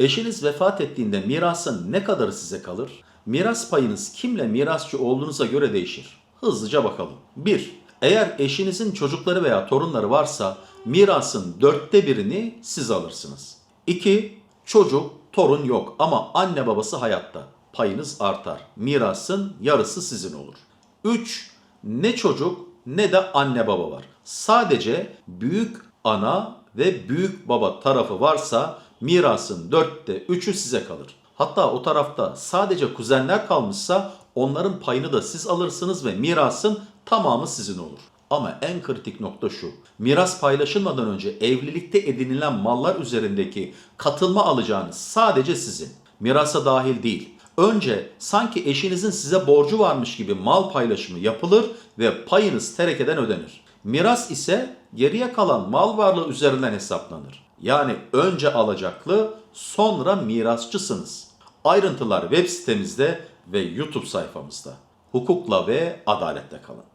Eşiniz vefat ettiğinde mirasın ne kadarı size kalır? Miras payınız kimle mirasçı olduğunuza göre değişir. Hızlıca bakalım. 1. Eğer eşinizin çocukları veya torunları varsa mirasın dörtte birini siz alırsınız. 2. Çocuk, torun yok ama anne babası hayatta. Payınız artar. Mirasın yarısı sizin olur. 3. Ne çocuk ne de anne baba var. Sadece büyük ana ve büyük baba tarafı varsa mirasın dörtte üçü size kalır. Hatta o tarafta sadece kuzenler kalmışsa onların payını da siz alırsınız ve mirasın tamamı sizin olur. Ama en kritik nokta şu. Miras paylaşılmadan önce evlilikte edinilen mallar üzerindeki katılma alacağınız sadece sizin. Mirasa dahil değil. Önce sanki eşinizin size borcu varmış gibi mal paylaşımı yapılır ve payınız terekeden ödenir. Miras ise geriye kalan mal varlığı üzerinden hesaplanır. Yani önce alacaklı, sonra mirasçısınız. Ayrıntılar web sitemizde ve YouTube sayfamızda. Hukukla ve adaletle kalın.